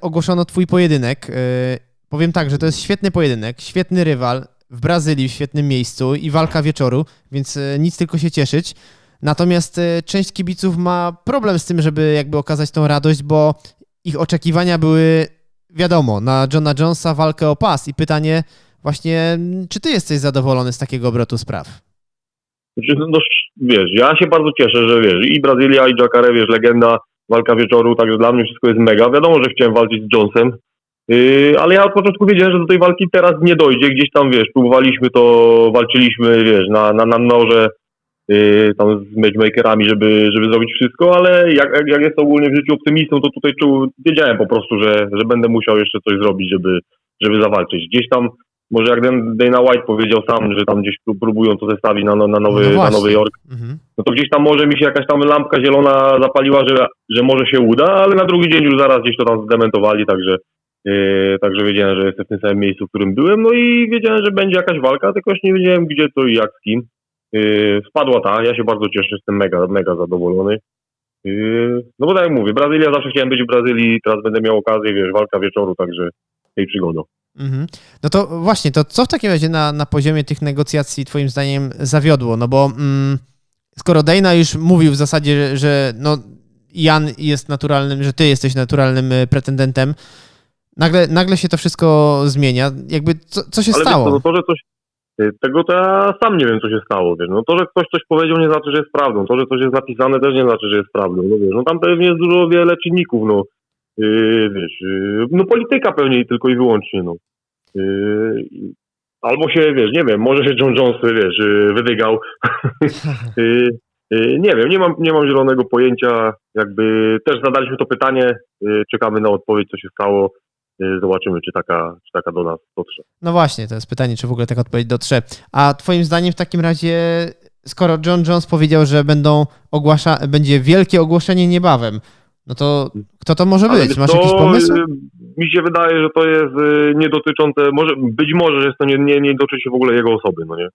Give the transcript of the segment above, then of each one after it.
ogłoszono twój pojedynek. Yy, Powiem tak, że to jest świetny pojedynek, świetny rywal w Brazylii, w świetnym miejscu i walka wieczoru, więc e, nic tylko się cieszyć. Natomiast e, część kibiców ma problem z tym, żeby jakby okazać tą radość, bo ich oczekiwania były, wiadomo, na Johna Jonesa walkę o pas i pytanie właśnie, czy ty jesteś zadowolony z takiego obrotu spraw? Znaczy, no, wiesz, ja się bardzo cieszę, że wiesz, i Brazylia, i Jacare, wiesz, legenda, walka wieczoru, także dla mnie wszystko jest mega. Wiadomo, że chciałem walczyć z Jonesem, Yy, ale ja od początku wiedziałem, że do tej walki teraz nie dojdzie. Gdzieś tam, wiesz, próbowaliśmy to, walczyliśmy, wiesz, na, na, na noże, yy, tam z matchmakerami, żeby, żeby zrobić wszystko, ale jak, jak, jak jest ogólnie w życiu optymistą, to tutaj czuł, wiedziałem po prostu, że, że będę musiał jeszcze coś zrobić, żeby, żeby zawalczyć. Gdzieś tam, może jak Dana White powiedział sam, że tam gdzieś próbują to zestawić na, na, nowy, No na. Nowy Jork, Mhm. no to gdzieś tam może mi się jakaś tam lampka zielona zapaliła, że, że może się uda, ale na drugi dzień już zaraz gdzieś to tam zdementowali, także, yy, także wiedziałem, że jestem w tym samym miejscu, w którym byłem, no i wiedziałem, że będzie jakaś walka, tylko już nie wiedziałem gdzie to i jak z kim. Yy, spadła ta, ja się bardzo cieszę, jestem mega, mega zadowolony. Yy, no bo tak jak mówię, Brazylia, zawsze chciałem być w Brazylii, teraz będę miał okazję, wiesz, walka wieczoru, także tej przygodą. Mhm. No to właśnie, to co w takim razie na, na poziomie tych negocjacji twoim zdaniem zawiodło? No bo mm, skoro Dana już mówił w zasadzie, że, że no, Jan jest naturalnym, że ty jesteś naturalnym e, pretendentem, nagle, nagle się to wszystko zmienia. Jakby co, co się Ale stało? Wiesz, no to, że coś, y, tego to ja sam nie wiem, co się stało, wiesz, no to, że ktoś coś powiedział nie znaczy, że jest prawdą, to, że coś jest napisane też nie znaczy, że jest prawdą, no wiesz, no tam pewnie jest dużo, wiele czynników, no, wiesz, yy, no polityka pewnie tylko i wyłącznie, no. Yy, albo się, wiesz, nie wiem, może się John Jones, wiesz, yy, wydygał, yy, yy, nie wiem, nie mam, nie mam zielonego pojęcia, jakby też zadaliśmy to pytanie, yy, czekamy na odpowiedź, co się stało, yy, zobaczymy, czy taka, czy taka do nas dotrze. No właśnie, to jest pytanie, czy w ogóle taka odpowiedź dotrze. A twoim zdaniem w takim razie, skoro John Jones powiedział, że będą ogłasza, będzie wielkie ogłoszenie niebawem, no to kto to może być? Masz co, jakiś pomysł? y, Mi się wydaje, że to jest y, nie dotyczące, może, być może, że jest to nie, nie, nie dotyczy się w ogóle jego osoby, no nie?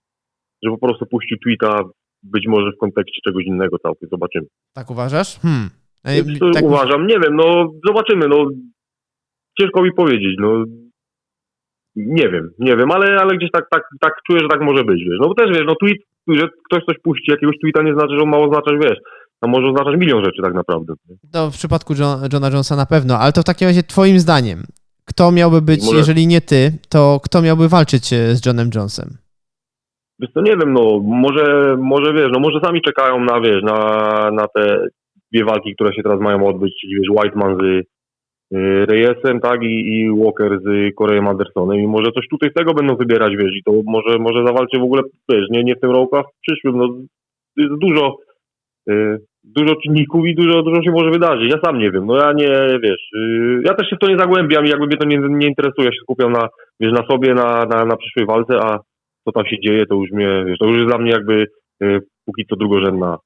Że po prostu puścił tweeta, być może w kontekście czegoś innego całkiem, zobaczymy. Tak uważasz? Hmm. E, Więc to tak- uważam, nie wiem, no zobaczymy, no ciężko mi powiedzieć, no nie wiem, nie wiem, ale, ale gdzieś tak, tak, tak czuję, że tak może być, wiesz, no bo też wiesz, no tweet, że ktoś coś puści, jakiegoś tweeta nie znaczy, że on ma oznaczać, wiesz, to może oznaczać milion rzeczy tak naprawdę. To w przypadku John, Johna Jonesa na pewno, ale to w takim razie twoim zdaniem, kto miałby być, Może- jeżeli nie ty, to kto miałby walczyć e, z Johnem Jonesem? Wiesz co, nie wiem, no może, może wiesz, no może sami czekają na, wiesz, na, na te dwie walki, które się teraz mają odbyć, czyli wiesz, Whiteman z y, Reyesem, tak, i, i Walker z Koreem Andersonem i może coś tutaj z tego będą wybierać, wiesz, i to może, może zawalczy w ogóle, wiesz, nie, nie w tym roku, a w przyszłym, no jest dużo, y, dużo czynników i dużo, dużo się może wydarzyć, ja sam nie wiem, no ja nie, wiesz, y, ja też się w to nie zagłębiam i jakby mnie to nie, nie interesuje, ja się skupiam na, wiesz, na sobie, na, na, na przyszłej walce, a co tam się dzieje, to już mnie, wiesz, to już jest dla mnie jakby y, póki co drugorzędna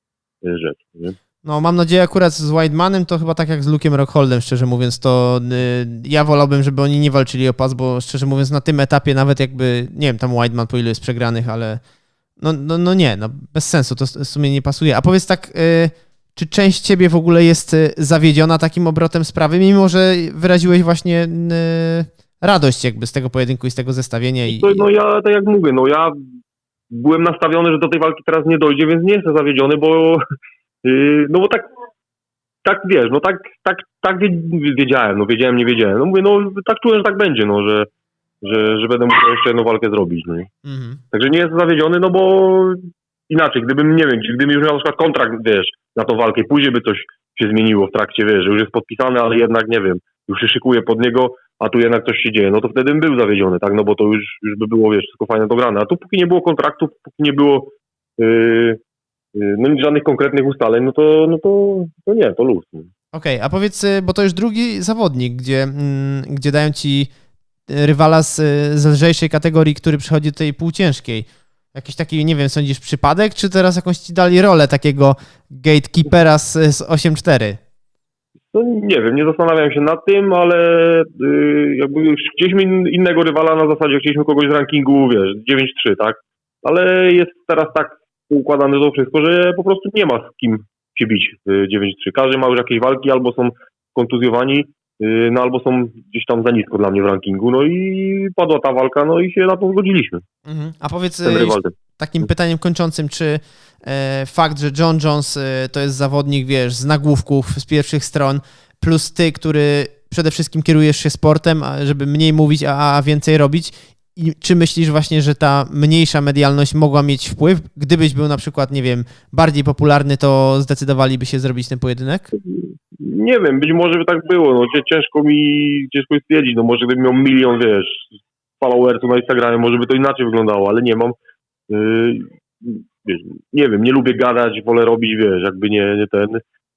y, rzecz. Nie? No mam nadzieję akurat z Whitemanem to chyba tak jak z Luke'em Rockholdem, szczerze mówiąc, to y, ja wolałbym, żeby oni nie walczyli o pas, bo szczerze mówiąc na tym etapie nawet jakby, nie wiem, tam Whiteman po ilu jest przegranych, ale no, no, no nie, no bez sensu, to w sumie nie pasuje. A powiedz tak, y, czy część ciebie w ogóle jest y, zawiedziona takim obrotem sprawy, mimo że wyraziłeś właśnie y, radość jakby z tego pojedynku i z tego zestawienia i... No ja, tak jak mówię, no ja byłem nastawiony, że do tej walki teraz nie dojdzie, więc nie jestem zawiedziony, bo y, no bo tak tak wiesz, no tak, tak, tak wie- wiedziałem, no wiedziałem, nie wiedziałem. No mówię, no tak czułem, że tak będzie, no, że, że, że będę musiał jeszcze jedną walkę zrobić, no. Mhm. Także nie jestem zawiedziony, no bo inaczej, gdybym, nie wiem, gdybym już miał na przykład kontrakt, wiesz, na tą walkę, później by coś się zmieniło w trakcie, wiesz, że już jest podpisane, ale jednak, nie wiem, już się szykuje pod niego, a tu jednak coś się dzieje, no to wtedy bym był zawiedziony, tak, no bo to już, już by było, wiesz, wszystko fajnie dograne, a tu póki nie było kontraktu, póki nie było yy, yy, no żadnych konkretnych ustaleń, no to, no to, to nie, to luz. nie? Okej, a powiedz, y, bo to już drugi zawodnik, gdzie, mm, gdzie dają ci rywala z, z lżejszej kategorii, który przychodzi do tej półciężkiej. Jakiś taki, nie wiem, sądzisz przypadek, czy teraz jakąś ci dali rolę takiego gatekeepera z, z 8-4? No nie wiem, nie zastanawiałem się nad tym, ale yy, jakby już chcieliśmy in- innego rywala na zasadzie, chcieliśmy kogoś z rankingu, wiesz, 9-3, tak? Ale jest teraz tak układane to wszystko, że po prostu nie ma z kim się bić y, 9-3. Każdy ma już jakieś walki, albo są kontuzjowani, y, no albo są gdzieś tam za nisko dla mnie w rankingu, no i padła ta walka, no i się na to zgodziliśmy, Mhm. A powiedz ten. takim pytaniem kończącym, czy e, fakt, że John Jones e, to jest zawodnik, wiesz, z nagłówków, z pierwszych stron, plus ty, który przede wszystkim kierujesz się sportem, żeby mniej mówić, a, a więcej robić, i czy myślisz właśnie, że ta mniejsza medialność mogła mieć wpływ? Gdybyś był na przykład, nie wiem, bardziej popularny, to zdecydowaliby się zrobić ten pojedynek? Nie wiem, być może by tak było, no ciężko mi, ciężko mi stwierdzić, no może gdybym miał milion, wiesz, followersów na Instagramie, może by to inaczej wyglądało, ale nie mam. Yy, wiesz, nie wiem, nie lubię gadać, wolę robić, wiesz, jakby nie, nie ten.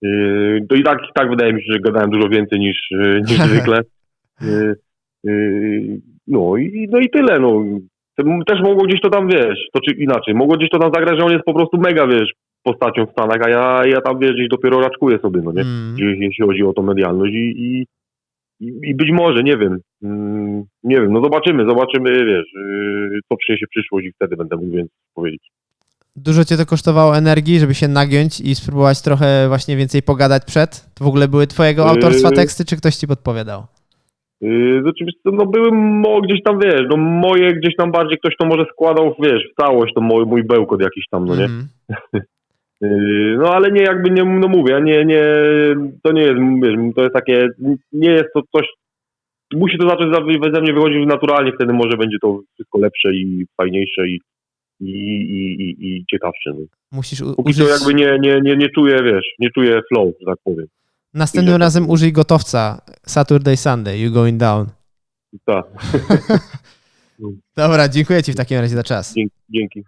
Yy, to i tak, i tak wydaje mi się, że gadałem dużo więcej niż, yy, niż zwykle. Yy, yy, no, i, no i tyle, no. Te- Też mogło gdzieś to tam, wiesz, to czy inaczej, mogło gdzieś to tam zagrać, że on jest po prostu mega, wiesz, postacią w Stanach, a ja, ja tam, wiesz, gdzieś dopiero raczkuję sobie, no nie? Mm. jeśli chodzi o tą medialność i, i, i- być może, nie wiem, mm, nie wiem, no zobaczymy, zobaczymy, wiesz, yy, co przyniesie przyszłość i wtedy będę mógł więcej powiedzieć. Dużo cię to kosztowało energii, żeby się nagiąć i spróbować trochę właśnie więcej pogadać przed? To w ogóle były twojego Yy. autorstwa teksty, czy ktoś ci podpowiadał? Yy, oczywiście, no były mo, gdzieś tam, wiesz, no moje gdzieś tam bardziej ktoś to może składał, wiesz, w całość, to mój, mój bełkot jakiś tam, no nie? Mhm. Yy, no ale nie, jakby nie, no mówię, nie, nie, to nie jest, wiesz, to jest takie, nie jest to coś, musi to zacząć za- ze mnie wychodzić naturalnie, wtedy może będzie to wszystko lepsze i fajniejsze i, i, i, i, i ciekawsze. No. Musisz u- Póki użyć... co jakby nie, nie, nie, nie czuję, wiesz, nie czuję flow, że tak powiem. Następnym razem użyj gotowca Saturday Sunday, you going down. Tak, Dobra, dziękuję ci w takim razie za czas. dzięki. dzięki.